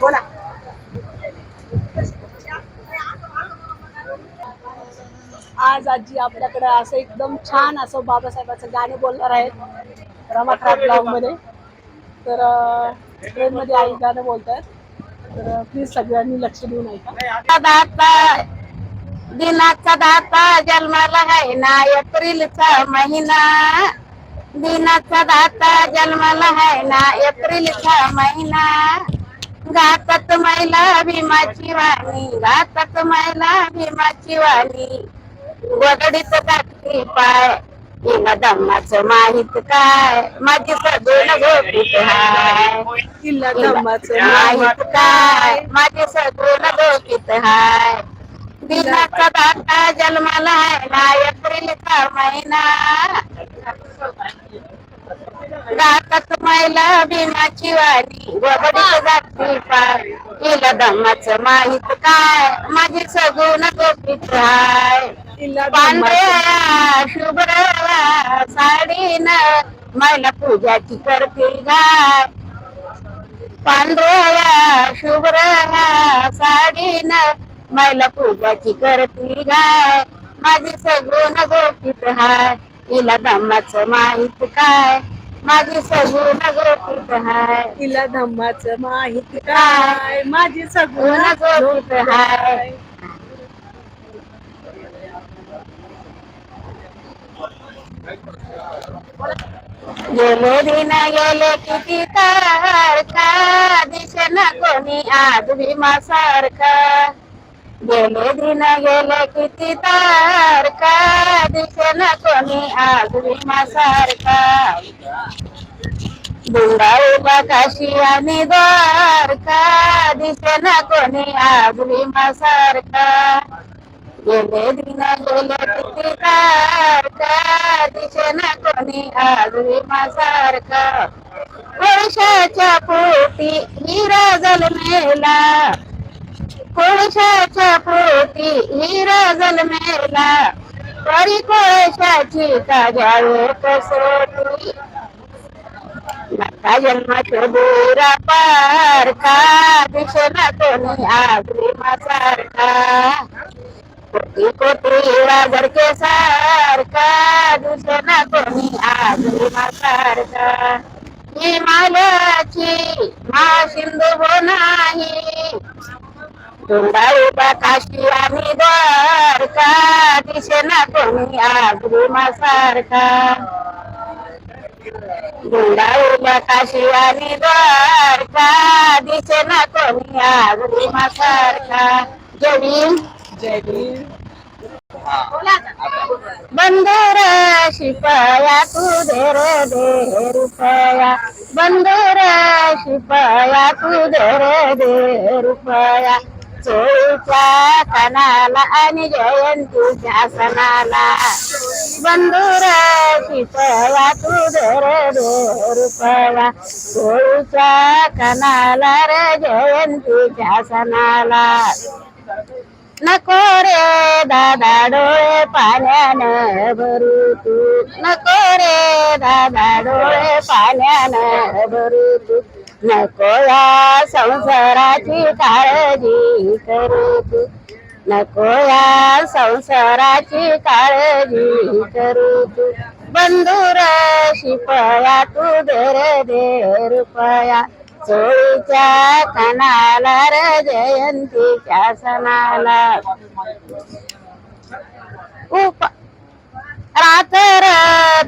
बोला. आज आजी आपल्याकडे असं एकदम छान असं बाबासाहेबाचं गाणे बोलणार आहेत. रमाखराब ब्लॉगमध्ये. तर ट्रेन मध्ये आई गाणं बोलतायत. तर प्लीज सगळ्यांनी लक्ष देऊन ऐका. दाता दिनाचा दाता जन्माला आहे ना एप्रिलचा महिना. दिनाचा दाता जन्माला आहे ना एप्रिलचा महिना. गातात मैला भीमाची वाणी गातात मैला भीमाची वाणी. वगडीत टाकली पाय दम्माचं माहीत काय? माझी सगळं गोपीत हाय. माहीत काय? माझे सगळं डोकीत हाय. दिनाचा दाता जन्माला आहे ना एप्रिलचा महिना. गातात मैला भीमाची वाणी गोबडीत जाती पाय हिला दम्माचं माहीत काय? माझे सगुण गोपीत हाय. धम्माचं पांढऱ्या शुभ्र साडीन मैला पूजाची करते गाय. पांढऱ्या शुभ्र साडीन मैला पूजाची करते गाय. माझी सगुण गोपीत हाय. हिला दम्माचं माहीत काय? माझी सगुण गोपीत हाय. किल्ला धम्माचं माहीत काय? माझी सगळं गुण गोपीत हाय. गेले दिन गेले किती तारखा दिसेन कोणी आज भीमा सारखा गेले दिन गेले किती तारखा दिसेन कोणी आज भीमा सारखा बुंडाळीला काशी आणि द्वारका दिसेन कोणी आज भीमा सारखा गेले दिन गेले किती तारखा दिसेन कोणी आज भीमा सारखा वर्षाच्या पोटी हिरा जन्मेला कोळशाच्या पोटी मेला जन्मेला परी कोळशाची काजावर कसोटी नका जन्माच्या बोरा पार का? कोणी आगरी सारखा कोटी कोटी वाजडके सारखा दिसेना कोणी आगरी सारखा हिमालयाची मा सिंधू हो नाही. डोंगाळीबा काशी दिसेना कोणी आगरी सारखा गुंडाळीला काशी आणि द्वारका दिसेना कोणी आगरी सारखा जडी जय भीम बंदर शिपाया तू धर दे रुपया बंदर शिपाया तू धर दे रुपया. चोळीच्या कणाला आणि जयंतीच्या सणाला. बंधुरा शिपया तू धर दे रुपया चोळीच्या कणाला रे जयंतीच्या सणाला. नको रे दादा डोळे पाण्यानं भरू तू. नको रे दादा डोळे पाण्यानं भरू तू. नको या संसाराची काळजी करू तू. नको या संसाराची काळजी करू तू. बंधुर शिपया तू धर दे रुपया चोळीच्या कनाला रे जयंतीच्या सणाला उप रात्र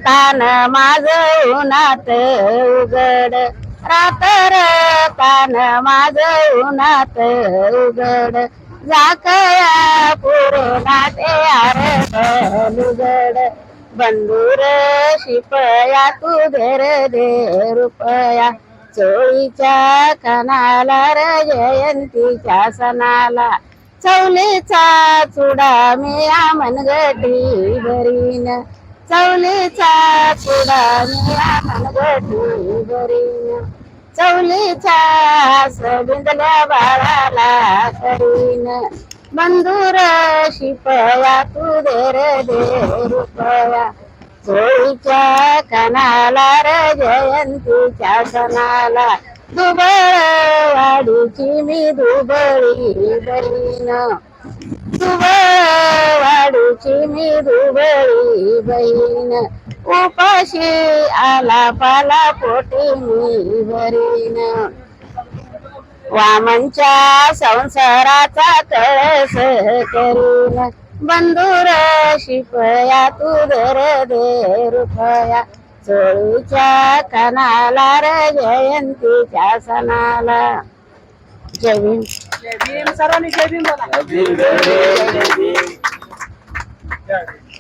तान माझ उन्हात उघड. रात्र तान माझ उन्हात उघड. जाकया पुरणाते आर उघड बंधुर शिपया तू धर दे रुपया. चोळीच्या कणाला र जयंतीच्या सणाला. चौलीचा चुडा मी मनगटी भरीन. चौलीचा चुडा मी मनगटी भरीन. चौलीचा सबिंदल्या बाळाला करीन. बंधुर शिपया तू देर दे रुपया सोयीच्या कणाला र जयंतीच्या सणाला दुबळ वाडीची मी दुबळी बहीण. दुबळ वाडीची मी दुबळी बहीण. उपाशी आला पाला पोटी मी भरीन. वामनच्या संसाराचा कळस करीन. बंधुर शिपया तू दर दे रुपया चोळीच्या कणाला र जयंतीच्या सणाला. जय भीम. जय भीम सर्वांनी जय भीम बोला. जय भीम, जय भीम, जय भीम.